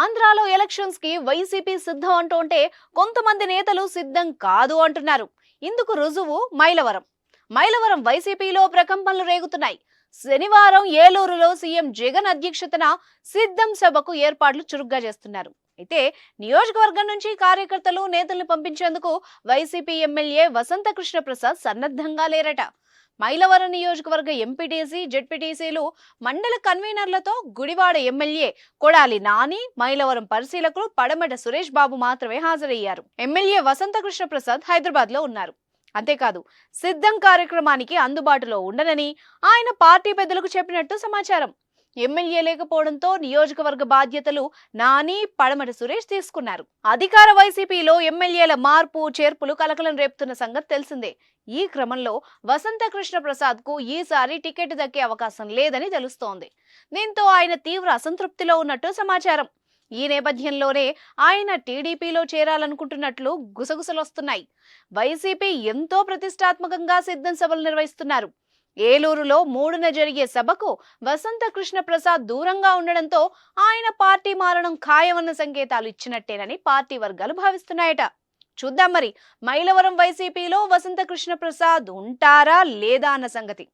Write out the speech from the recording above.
ఆంధ్రాలో ఎలక్షన్స్కి వైసీపీ సిద్ధం అంటుంటే కొంతమంది నేతలు సిద్ధం కాదు అంటున్నారు. ఇందుకు రుజువు మైలవరం. మైలవరం వైసీపీలో ప్రకంపనలు రేగుతున్నాయి. శనివారం ఏలూరులో సీఎం జగన్ అధ్యక్షతన సిద్ధం సభకు ఏర్పాట్లు చురుగ్గా చేస్తున్నారు. అయితే నియోజకవర్గం నుంచి కార్యకర్తలు నేతల్ని పంపించేందుకు వైసీపీ ఎమ్మెల్యే వసంతకృష్ణ ప్రసాద్ సన్నద్ధంగా లేరట. మైలవరం నియోజకవర్గ ఎంపీటీసీ జెడ్పీటీసీలు మండల కన్వీనర్లతో గుడివాడ ఎమ్మెల్యే కొడాలి నాని మైలవరం పరిశీలకులు పడమట సురేష్ బాబు మాత్రమే హాజరయ్యారు. ఎమ్మెల్యే వసంతకృష్ణ ప్రసాద్ హైదరాబాద్లో ఉన్నారు. అంతేకాదు సిద్ధం కార్యక్రమానికి అందుబాటులో ఉండనని ఆయన పార్టీ పెద్దలకు చెప్పినట్టు సమాచారం. ఎమ్మెల్యే లేకపోవడంతో నియోజకవర్గ బాధ్యతలు నాని పడమటి సురేష్ తీసుకున్నారు. అధికార వైసీపీలో ఎమ్మెల్యేల మార్పు చేర్పులు కలకలం రేపుతున్న సంగతి తెలిసిందే. ఈ క్రమంలో వసంత కృష్ణ ప్రసాద్కు ఈసారి టికెట్ దక్కే అవకాశం లేదని తెలుస్తోంది. దీంతో ఆయన తీవ్ర అసంతృప్తిలో ఉన్నట్టు సమాచారం. ఈ నేపథ్యంలోనే ఆయన టీడీపీలో చేరాలనుకుంటున్నట్లు గుసగుసలొస్తున్నాయి. వైసీపీ ఎంతో ప్రతిష్టాత్మకంగా సిద్ధం సభలు నిర్వహిస్తున్నారు. ఏలూరులో మూడున జరిగే సభకు వసంత కృష్ణ ప్రసాద్ దూరంగా ఉండడంతో ఆయన పార్టీ మారడం ఖాయమన్న సంకేతాలు ఇచ్చినట్టేనని పార్టీ వర్గాలు భావిస్తున్నాయట. చూద్దాం మరి మైలవరం వైసీపీలో వసంత కృష్ణ ప్రసాద్ ఉంటారా లేదా అన్న సంగతి.